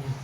Yeah.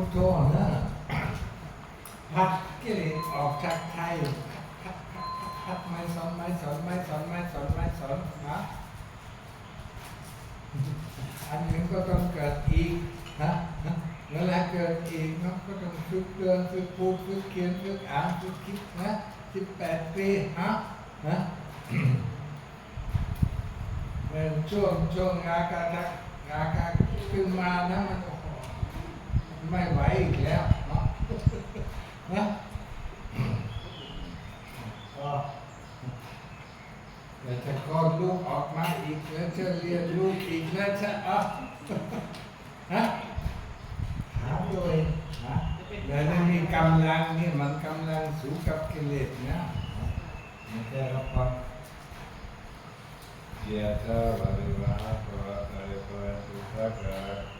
พุทโธนะพัดกิเลสออกจากไทยพัดไม่สอนไม่สอนไม่สอนไม่สอนไม่สอนนะอันหนึ่งก็ต้องเกิดอีกนะนะเวแลาเกิดอีกนะก็ต้องฝึกเดินฝึกพูดฝึกเขียนฝึกอ่านฝึกคิดนะสิบแปดปีฮะนะเออช่วงช่วงงากาทักงากาขึ้นมานะมัน ไม่ไหวอีกแล้วเนาะนะก็เดี๋ยวจะคลอดลูกออกมาอีกแล้วจะเรียนลูกอีกแล้วจะอะนะหาตัวเองนะเดี๋ยวนี้มีกำลังนี่มันกำลังสู้กับกิเลสนะไม่ใช่รับฟังยะถาวาริวหาภวะตาริภวะตุสักกะเอวเม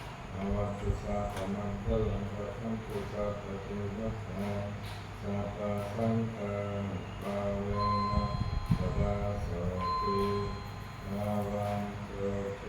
อวัตุสาปมันเตลังกัทันตุสาปเจวัสนาสาปสังฆาปาวนะสลาสตินาวันเต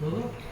嗯。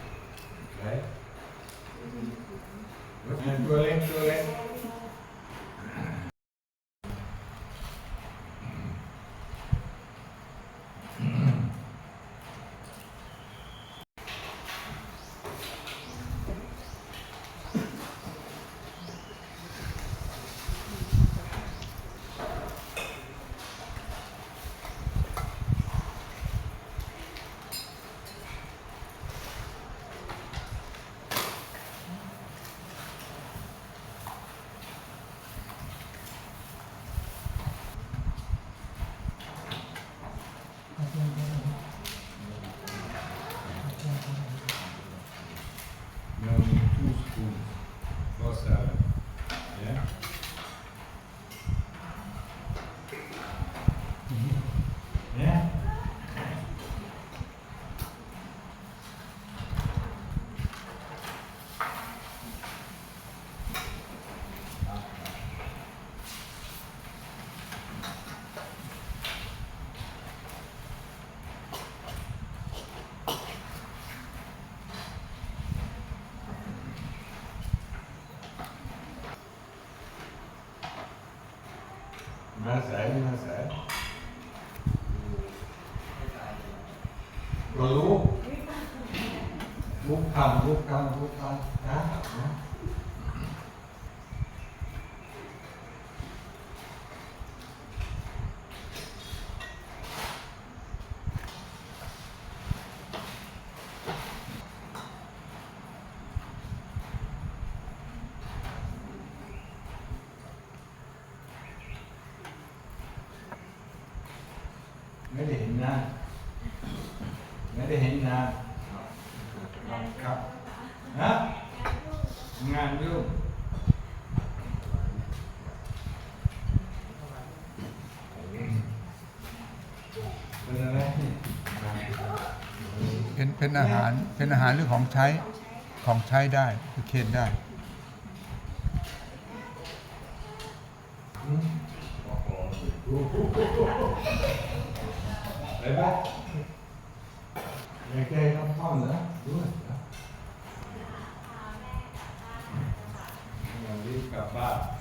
อาหารเป็นอาหารหรือของใช้ของใช้ได้คือเคนได้ไปบ้อยากได้คำท่อเหรอด้วยรีบกลับบ้าน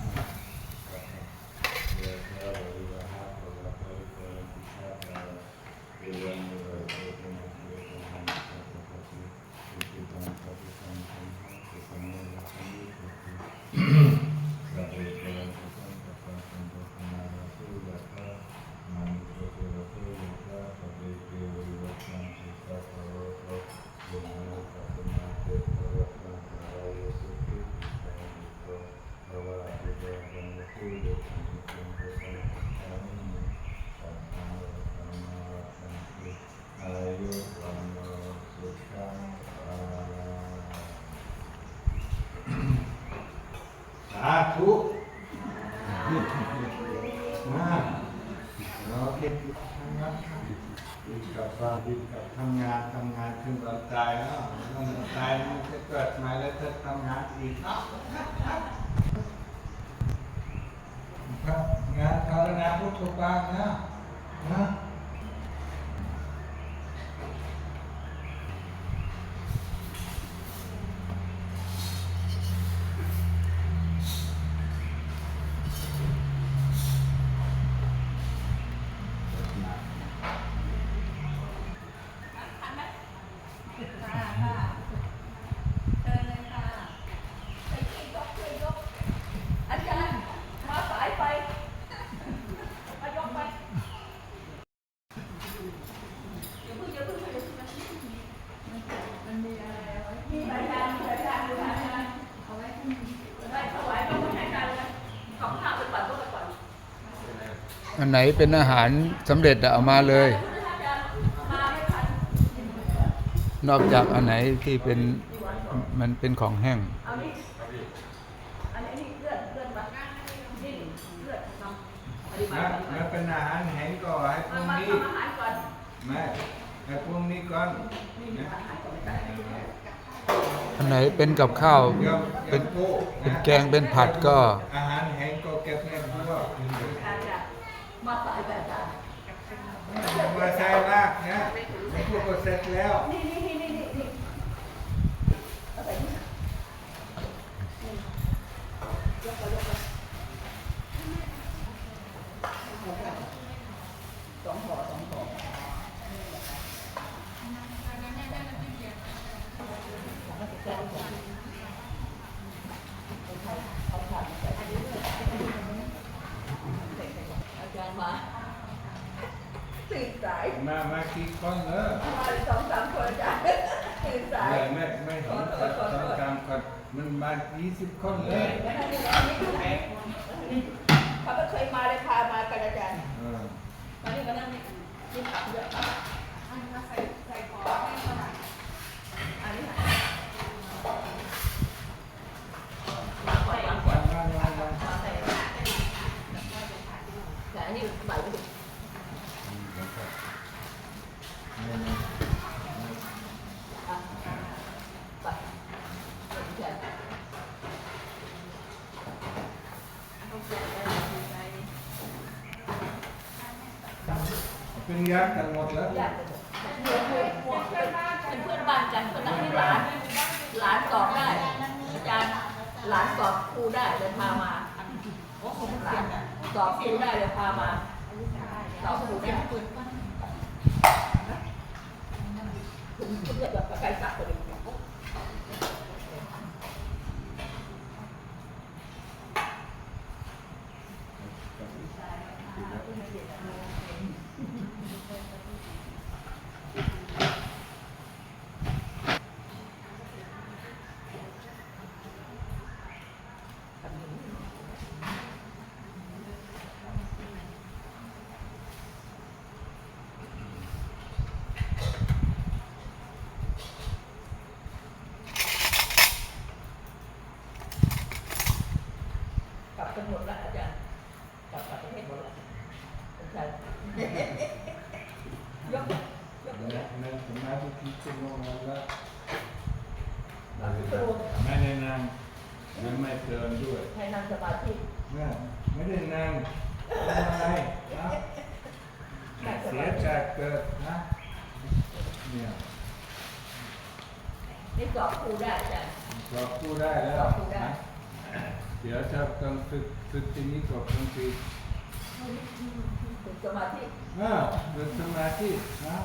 งานเขาแล้วนะพุทโธปางนะนะ อันไหนเป็นอาหารสำเร็จเอามาเลย นอกจากอันไหนที่เป็นมันเป็นของแห้งอานี่อันนี้เลือดเลือดมาดิ้นเลือดทำปฏิบันะติปฏิบัแล้วเป็นอาหารแห้งก็ให้พมารุ่งนี้แม่ให้พรุ่งนี้ก่อนอันไหนเป็นกับข้าวเป็นเป็นแกงเป็นผัดก็อาหารแห้งก็เก็บในครั มารจะมาใส่แบบจานมาใส่รากนะพวกก็เสร็จแล้วนี่นี่เอาใส่นี่ยกไปยกไปสองห่อสองห่อ อาจารย์มา ตื่นสายมามากี่คนเนอะมาสองสามคนอาจารย์ตื่นสายเลยไม่ไม่เห็นแต่ต้องการก่อนมันมายี่สิบคนเลยเขาก็เคยมาเลยพามากันอาจารย์เออมานี่มานั่งนี่นี่ผักเยอะอันนี้ใส่ใส่ของให้เขาหน่อยอันนี้ค่ะวางก่อนวางก่อนมามามามาใส่แต่อันนี้ใบไม่ถึง อะไปเดี๋ยวจะ เป็นญาติกันหมดแล้วอยากจะบอกเพื่อนเพื่อนเพื่อนเป็นเพื่อนบ้านกันก็นั่งให้หลานหลานสอบได้อาจารย์หลานสอบครูได้เลยพามาหลานสอบครูได้เลยพามาสอบครูได้คุณเรียกแบบไกลสักคน กลับกันหมดแล้วอาจารย์กลับกลับประเทศหมดแล้วอาจารย์ยกยกนั่งนั่งสมาธิกี่ชั่วโมงแล้วสรุปไม่ได้นั่งและไม่เดินด้วยให้นั่งสมาธิเนี่ไม่ได้นั่งทำไรนะเสียธิใจเกิดนะเนี่ยนี่สอบครูได้อาจารย์สอบกู้ได้แล้วสอบกู้ได้ เดี๋ยวจะต้องฝึกฝึกที่นี้ก่อนบางทีฝึกสมาธิอ่าฝึกสมาธินะ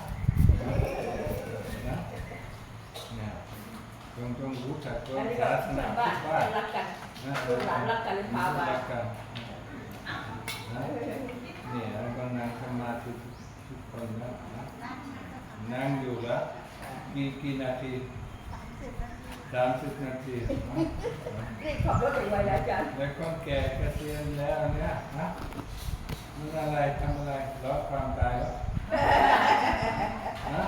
นะเนี่ยต้องต้องรู้จักตัวอันนี้ก็ศาสเพื่นาอนบ้านทุกเพื่บ้าอนนรักกันนะลูกหลานรักกันเลยพามารักกันนะเนี่ยแล้วก็นั่งสมาธิทุกทุกคนนะนะนั่งอยู่แล้วกี่กี่นาที สามสิบนาทีนะนี่ขับรถไปไวๆอาจารย์แล้วก็แก่เกษียณแล้วเนี่ยนะมันอะไรทำอะไรรอความตายแล้วนะ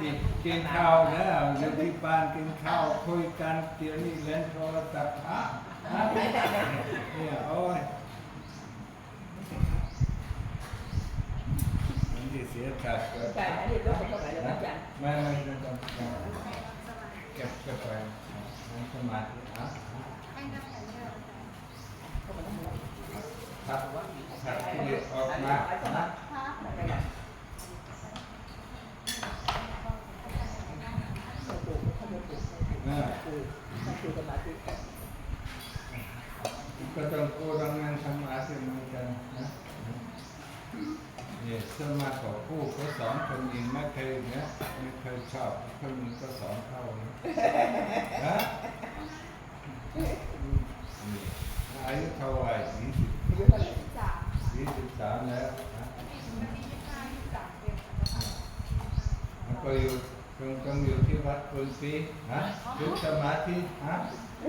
กินกินข้าวนะอยู่ที่บ้านกินข้าวคุยกันเดี๋ยวนี้เล่นโทรศัพท์ฮะฮะเนี่ยโอ้ยมันจะเสียจัดเกิดใช่อันนี้รถเข้าไปแล้วอาจารย์ ไม่ไม่ไม่ต้องเก็บเก็บไปนั่งสมาธิอะ เข้ามาทั้งหมด ครับครับที่ออก อันนี้ มา ไปสมัครอะไรกันโอ้โหเขาโมโห เออ คือมันคือสมาธิ ก็ต้องโกดังนั่งสมาธิเหมือนกันนะเนี่ยสมาธิของผู้ก็สอน คนอื่นไม่เนี่ยม่เคยชอบคนอื่นก็สอนเข้านะนะนี่อายุเท่าไหร่ยี่สิบอายุเท่าไหร่ยี่สิบสามแล้วนะแล้วก็อยู่ต้องต้องอยู่ที่วัดปุนปีนะยุสมาธินะ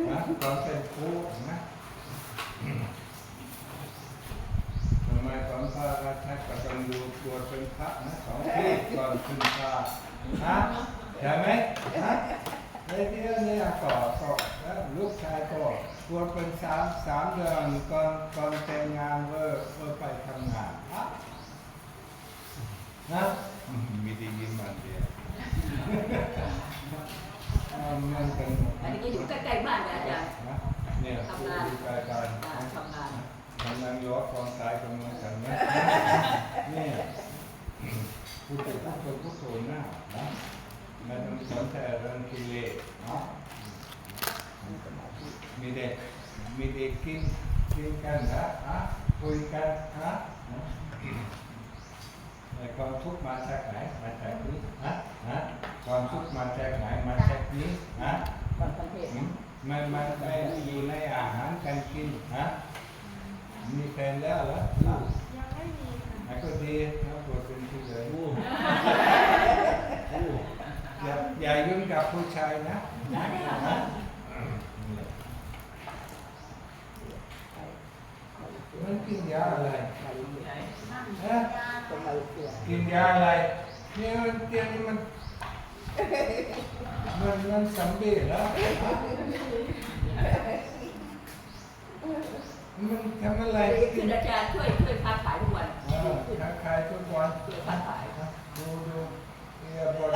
นะตอนเป็นครูนะ ทำไมตอนวดเป็นพระนะสองที่ก่อนขึ้นพระนะใช่ไหมนะในที่นี้ก็ก็แล้วลูกชายก็บวชเป็นสามสามเดือนก่อนก่อนแต่งงานเวอร์เวอร์ไปทำงานนะนะอืมมีดียิ้มมันเดียวอ่ามันเป็นอันนี้ก็อยู่ใกล้ๆบ้านเลยอาจารย์นะเนี่ยทำงานดูกายการการทำงาน กำลังยอความตายกำลังกันนะเนี่ยพูดถึงพูดถึงพูดถึงหน้านะไม่ต้องสนใจเรื่องกิเลสเนาะมีเด็กมีเด็กกินกินกันนะฮะคุยกันฮะนะแต่ความทุกข์มาจากไหนมาจากนี้ฮะฮะความทุกข์มาจากไหนมาจากนี้ฮะก่อนประเทศอืมมันมันไม่อยู่ในอาหารการกินฮะ มีแฟนแล้วเหรอยังไม่มีค่ะไอ้ก็ดีแล้วปวดเป็นที่เลยอย่าอย่ายุ่งกับผู้ชายนะนะนะมันกินยาอะไรฮะกินยาอะไรเนี่ยมันเตียงนี่มันมันมันสำเร็จแล้ว มันทำอะไรดีกิขึ้นนอาจารย์ช่วยช่วยค้าขายทุกวันเออทักทายทุกวันช่วยค้าขายดูดูเอียบอด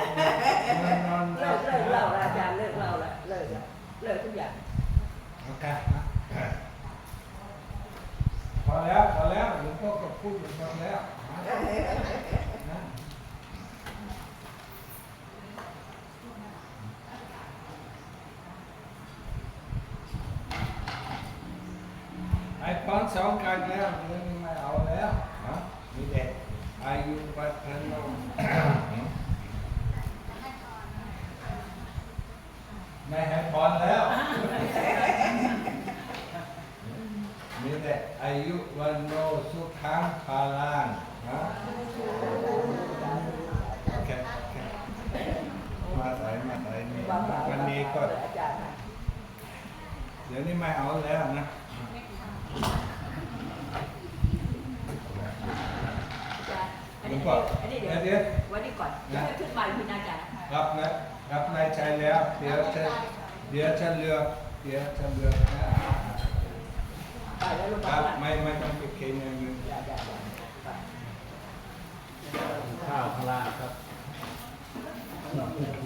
นอนนอนเลิกเลิกเล่าแล้วอาจารย์เลิกเล่าแล้วเลิกแล้วเลิกทุกอย่างโอเคนะพอแล้วพอแล้วหลวงพ่อก็พูดอยู่ตรงแล้วนะไอ้ปอน สองกันแล้วเรื่องนี้ไม่เอาแล้วนะมีเด็กอายุปัจจุบันไม่ให้พรแล้ว มีแต่อายุวันโนสุขังพาลังนะโอเคโอเคมาใส่มาใส่นี่วางสายวันนี้ก็อาจารย์นะเดี๋ยวนี้ไม่เอาแล้วนะ อาจาร ย์อันหลวนี้งพ่ออันนี้เดี๋ยวเดี๋ยวไว้นี่ก่อนจะให้ขึ้นมาพี่นาจารย์รับนะรับนายชายแล้ว เดี๋ยวจะเดี๋ยวจะเลือกเดี๋ยวจะเลือกนะไปแล้วลงคมารับว่าไม่ไม่ต้องไปเค็มอย่างอื่นอาจารย์ไปข้าวพลาครับเ